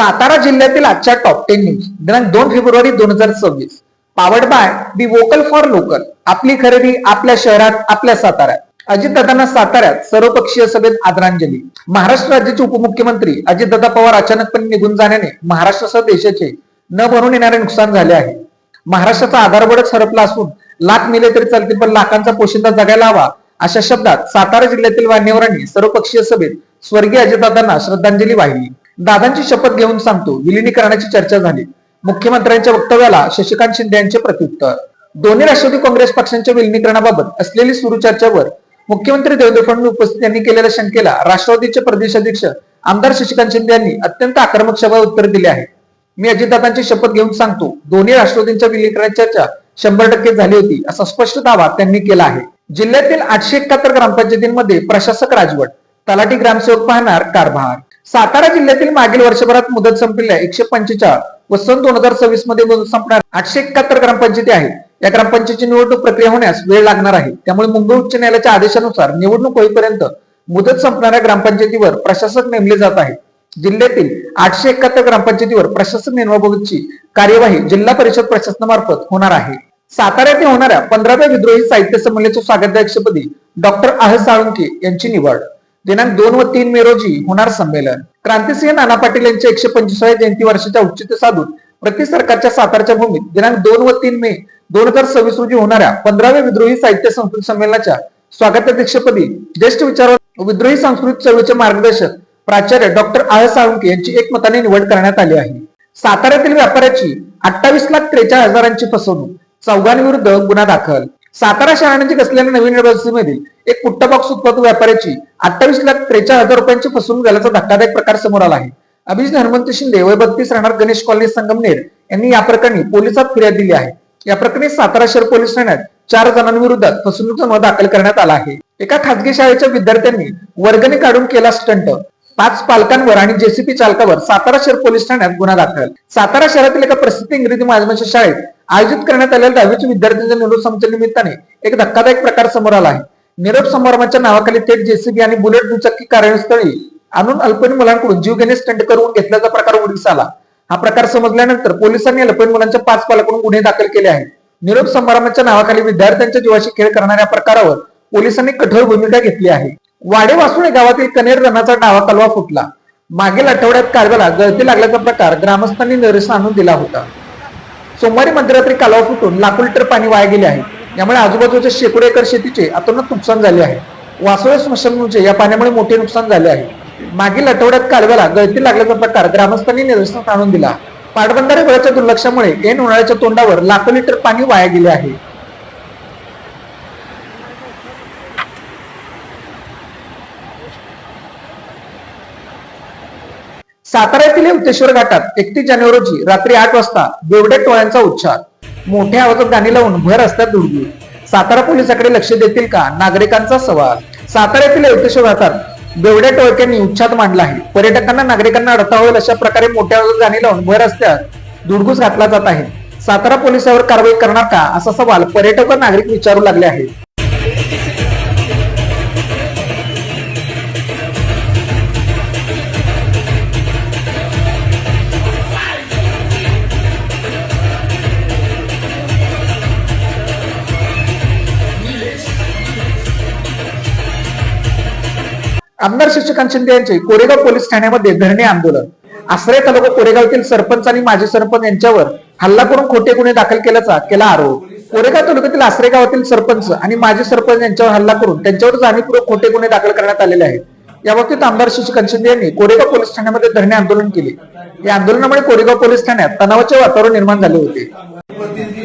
सातारा जिल्ह्यातील आजच्या top ten news दिनांक दोन फेब्रुवारी दोन हजार सव्वीस. Powered by be vocal for local आपली खरेदी आपल्या शहरात आपल्या साताऱ्यात. अजितदादांना साताऱ्यात सर्वपक्षीय सभेत आदरांजली. महाराष्ट्र राज्याचे उपमुख्यमंत्री अजितदादा पवार अचानकपणे निघून जाण्याने महाराष्ट्रासह देशाचे न भरून येणारे नुकसान झाले आहे. महाराष्ट्राचा आधारबळच हरपला असून लाख मिले तरी चालतील पण लाखांचा पोशिंदा जगायला हवा अशा शब्दात सातारा जिल्ह्यातील मान्यवरांनी सर्वपक्षीय सभेत स्वर्गीय अजितदादांना श्रद्धांजली वाहिली. दादांची शपथ घेऊन सांगतो. विलिनीकरणाची चर्चा झाली. मुख्यमंत्र्यांच्या वक्तव्याला शशिकांत शिंदे यांचे प्रत्युत्तर. दोन्ही राष्ट्रवादी काँग्रेस पक्षांच्या विलिनीकरणाबाबत असलेली सुरू चर्चेवर मुख्यमंत्री देवेंद्र फडणवीस उपस्थित यांनी केलेल्या शंकेला राष्ट्रवादीचे प्रदेशाध्यक्ष आमदार शशिकांत शिंदे यांनी अत्यंत आक्रमक शब्दात उत्तर दिले आहे. मी अजितदादांची शपथ घेऊन सांगतो दोन्ही राष्ट्रवादींच्या विलिनीकरणाची चर्चा शंभर टक्के झाली होती असा स्पष्ट दावा त्यांनी केला आहे. जिल्ह्यातील आठशे एकाहत्तर ग्रामपंचायतींमध्ये प्रशासक राजवट तलाठी ग्रामसेवक पाहणार कारभार. सातारा जिल्ह्यातील मागील वर्षभरात मुदत संपलेल्या एकशे पंचेचाळ. व सन दोन हजार सव्वीसमध्ये मुदत संपणार. आठशे एकाहत्तर ग्रामपंचायती आहेत. या ग्रामपंचायतीची निवडणूक प्रक्रिया होण्यास वेळ लागणार आहे. त्यामुळे मुंबई उच्च न्यायालयाच्या आदेशानुसार निवडणूक होईपर्यंत मुदत संपणाऱ्या ग्रामपंचायतीवर प्रशासक नेमले जात आहे. जिल्ह्यातील आठशे एकाहत्तर ग्रामपंचायतीवर प्रशासक नेमण्याबाबतची कार्यवाही जिल्हा परिषद प्रशासनामार्फत होणार आहे. सातारा येथे होणाऱ्या पंधराव्या विद्रोही साहित्य संमेलनाच्या स्वागताध्यक्षपदी डॉक्टर आह साळुंके यांची निवड. दिनांक दोन व तीन मे रोजी होणार संमेलन. क्रांतिसिंह नाना पाटील यांच्या एकशे पंचवीसाव्या जयंती वर्षाच्या औचित्य साधून प्रति सरकारच्या सातारच्या भूमीत दिनांक दोन व तीन मे दोन हजार सव्वीस रोजी होणाऱ्या पंधराव्या विद्रोही साहित्य संस्कृत संमेलनाच्या स्वागताध्यक्षपदी ज्येष्ठ विचार विद्रोही संस्कृत चळवळीचे मार्गदर्शक प्राचार्य डॉक्टर आय साळुंके यांची एकमताने निवड करण्यात आली आहे. साताऱ्यातील व्यापाऱ्याची अठ्ठावीस लाख त्रेचाळीस हजारांची फसवणूक चौघांविरुद्ध गुन्हा दाखल सातारा शहाण्याची असलेल्या नवीन व्यवस्थेमधील एक पुट्टा बॉक्स उत्पादक व्यापाऱ्याची अठ्ठावीस लाख त्रेचाळीस हजार रुपयांची फसवणूक झाल्याचा धक्कादायक प्रकार समोर आला आहे. अभिजित हनुमंत शिंदे वय बत्तीस राहणार गणेश कॉलनी संगमनेर यांनी या प्रकरणी पोलिसात फिर्याद दिली आहे. या प्रकरणी सातारा शहर पोलीस ठाण्यात चार जणांविरोधात फसवणूकचा गुन्हा दाखल करण्यात आला आहे. एका खासगी शाळेच्या विद्यार्थ्यांनी वर्गणी काढून केला स्टंट. पाच पालकांवर आणि जेसीपी चालकावर सातारा शहर पोलीस ठाण्यात गुन्हा दाखल. सातारा शहरातील एका प्रसिद्ध इंग्रजी माध्यमाच्या शाळेत आयोजित करण्यात आलेल्या दहावीच्या विद्यार्थ्यांच्या निरोप संपच्या निमित्ताने एक धक्कादायक प्रकार समोर आला आहे. निरोप समारंभाच्या नावाखाली थेट जेसीबी आणि बुलेट दुचाकी कार्यस्थळी आणून अल्पवयीन मुलांकडून जीवघेणे स्टंट करून घेतल्याचा प्रकार उघडीस आला. हा प्रकार समजल्यानंतर पोलिसांनी अल्पवयीन मुलांच्या पाच पालकांकडून गुन्हे दाखल केले आहेत. निरोप समारंभाच्या नावाखाली विद्यार्थ्यांच्या जीवाशी खेळ करणाऱ्या प्रकारावर पोलिसांनी कठोर भूमिका घेतली आहे. वाडे वासुळे गावातील कनेर रणाचा डावा कलवा फुटला. मागील आठवड्यात कारव्याला गळती लागल्याचा प्रकार ग्रामस्थांनी निदर्शन आणून दिला होता. सोमवारी मध्यरात्री कालवा फुटून लाखो लिटर पाणी वाया गेले आहे. यामुळे आजूबाजूच्या शेकडो एकर शेतीचे अतोनात नुकसान झाले आहे. वासोळे स्मशानभूमीचे म्हणजे या पाण्यामुळे मोठे नुकसान झाले आहे. मागील आठवड्यात कालव्याला गळती लागल्याचा प्रकार ग्रामस्थांनी निदर्शनास आणून दिला. पाटबंधारे वेळाच्या दुर्लक्षामुळे ऐन उन्हाळ्याच्या तोंडावर लाखो लिटर पाणी वाया गेले आहे. सातारा येथील घाटात एकतीस जानेवारी रोजी रात्री आठ वाजता बेवड्या टोळ्यांचा उच्चार. मोठ्या आवाजात गाणी लावून भर रस्त्यात दुर्गी सातारा पोलिसाकडे लक्ष देतील का? नागरिकांचा सवाल. सातारा येथील घाटात बेवड्या टोळक्यांनी उच्छाद मांडला आहे. पर्यटकांना नागरिकांना अडथळा होईल अशा प्रकारे मोठ्या आवाजात गाणी लावून भर रस्त्यात दुडगूस घातला जात आहे. सातारा पोलिसावर कारवाई करणार का? असा सवाल पर्यटक व नागरिक विचारू लागले आहेत. आमदार शशिकांत शिंदे यांचे कोरेगाव पोलीस ठाण्यामध्ये धरणे आंदोलन. आश्रय तालुका कोरेगावतील सरपंच आणि माजी सरपंच यांच्यावर हल्ला करून खोटे गुन्हे दाखल केल्याचा केला आरोप. कोरेगाव तालुक्यातील आश्रय गावातील सरपंच आणि माजी सरपंच यांच्यावर हल्ला करून त्यांच्यावर जाणीवपूर्वक खोटे गुन्हे दाखल करण्यात आलेले आहेत. याबाबतीत आमदार शशिकांत शिंदे यांनी कोरेगाव पोलीस ठाण्यामध्ये धरणे आंदोलन केले. या आंदोलनामुळे कोरेगाव पोलीस ठाण्यात तणावाचे वातावरण निर्माण झाले होते.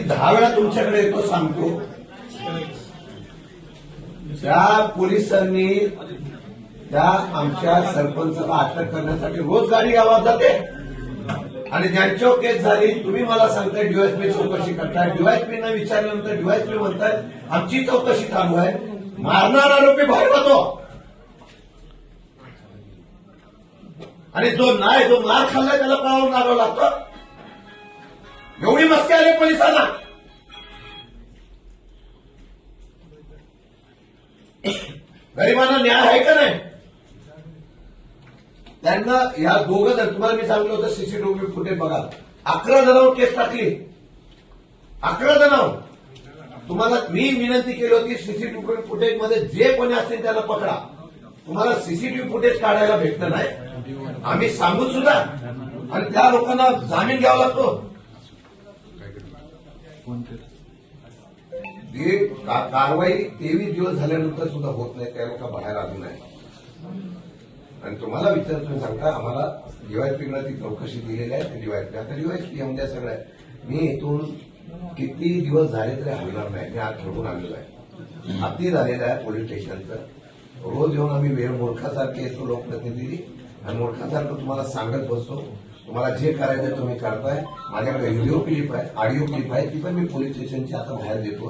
दहा वेळा तुमच्याकडे येतो सांगतो. पोलिसांनी त्या आमच्या सरपंचाला अटक करण्यासाठी रोज गाडी गावात जाते. आणि ज्यांच्यावर केस झाली तुम्ही मला सांगताय डीवायसपी चौकशी करताय. डीवायसपी न विचारल्यानंतर डीवायसपी म्हणताय आमची चौकशी चालू आहे. मारणार आरोपी बाहेर होतो आणि जो नाही जो मार खाल्लाय त्याला पळावून मारावं लागतं. एवढी मस्ती आली पोलिसांना. गरिबांना न्याय आहे का नाही? त्यांना ह्या दोघं जण तुम्हाला मी सांगितलं होतं सीसीटीव्ही फुटेज बघा. अकरा जणांवर केस टाकली. अकरा जणांवर. तुम्हाला मी विनंती केली होती सीसीटीव्ही फुटेजमध्ये जे कोणी असतील त्याला पकडा. तुम्हाला सीसीटीव्ही फुटेज काढायला भेटलं नाही. आम्ही सांगून सुद्धा आणि त्या लोकांना जामीन घ्यावा लागतो. कारवाई तेवीस दिवस झाल्यानंतर सुद्धा होत नाही त्या लोक बाहेर आले नाही. आणि तुम्हाला विचार तुम्ही सांगता आम्हाला डीवायपीला ती चौकशी दिलेली आहे डीवायपी आता डीवायपी येऊन द्या सगळं मी इथून किती दिवस झाले तरी हलणार नाही. मी आज ठरवून आलेलो आहे. हाती झालेलं आहे पोलीस स्टेशनचं. रोज येऊन आम्ही वेळ मूर्खासारखे येतो लोकप्रतिनिधी. आणि मूर्खासारखं तुम्हाला सांगत बसतो. तुम्हाला जे करायचं तुम्ही करताय. माझ्याकडे व्हिडिओ क्लिप आहे ऑडिओ क्लिप आहे. ती पण मी पोलीस स्टेशनची आता बाहेर देतो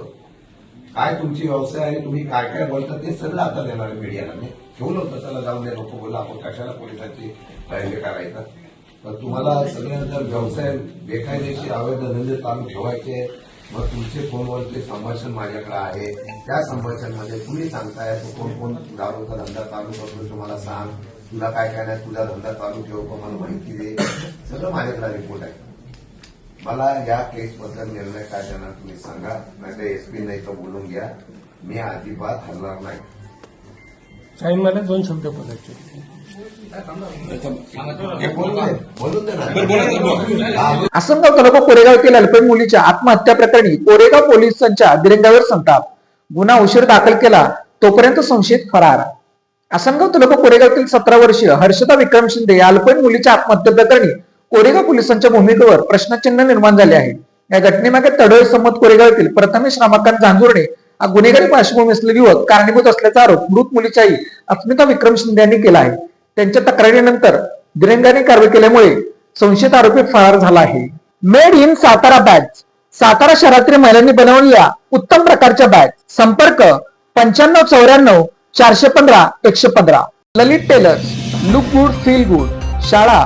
काय तुमची व्यवसाय आणि तुम्ही काय काय बोलता ते सगळं आता देणार आहे मीडियाला मी ठेवलं होतं त्याला जाऊन द्या नको बोला आपण कशाला पोलिसांची हे करायचं? पण तुम्हाला सगळं जर व्यवसाय बेकायदेशीर अवैध धंदे चालू ठेवायचे. मग तुमचे फोनवरचे संभाषण माझ्याकडे आहे. त्या संभाषणमध्ये तुम्ही सांगताय तू कोण कोण दारूचा धंदा चालू करतो तुम्हाला सांग. तुला काय काय नाही तुझा धंदा चालू ठेव का मला माहिती दे. सगळं माझ्याकडे रिपोर्ट आहे. मला या केसबद्दल निर्णय काय देणार तुम्ही सांगा नाही तर एसपी नाही तर बोलून घ्या. मी अजिबात हलणार नाही. साहेब मला दोन शब्द बोलायचे. आसनगाव तालुका कोरेगाव येथील अल्पवयीन मुलीच्या आत्महत्या प्रकरणी कोरेगाव पोलिसांच्या दिरंगावर संताप. गुन्हा उशीर दाखल केला तोपर्यंत संशयित फरार. आसनगाव तालुका कोरेगावतील सतरा वर्षीय हर्षदा विक्रम शिंदे या अल्पवयीन मुलीच्या आत्महत्या प्रकरणी कोरेगाव पोलिसांच्या भूमिकेवर प्रश्नचिन्ह निर्माण झाले आहे. या घटनेमागे तडोळे संमत कोरेगाव येथील प्रथमेश रामाकांत झांजुर्णे हा गुन्हेगारी पार्श्वभूमी असलेला युवक कारणीभूत असल्याचा आरोप मृत मुलीची आई अस्मिता विक्रम शिंदे यांनी केला आहे. त्यांच्या तक्रारीनंतर दिरंगाने कारवाई केल्यामुळे संशयित आरोपी फरार झाला आहे. Made in Satara bag Satara शहरातील महिलांनी बनवलेल्या उत्तम प्रकारच्या बॅग संपर्क पंच्याण्णव चौऱ्याण्णव चारशे पंधरा एकशे पंधरा. Lalit tailors look good feel good शाळा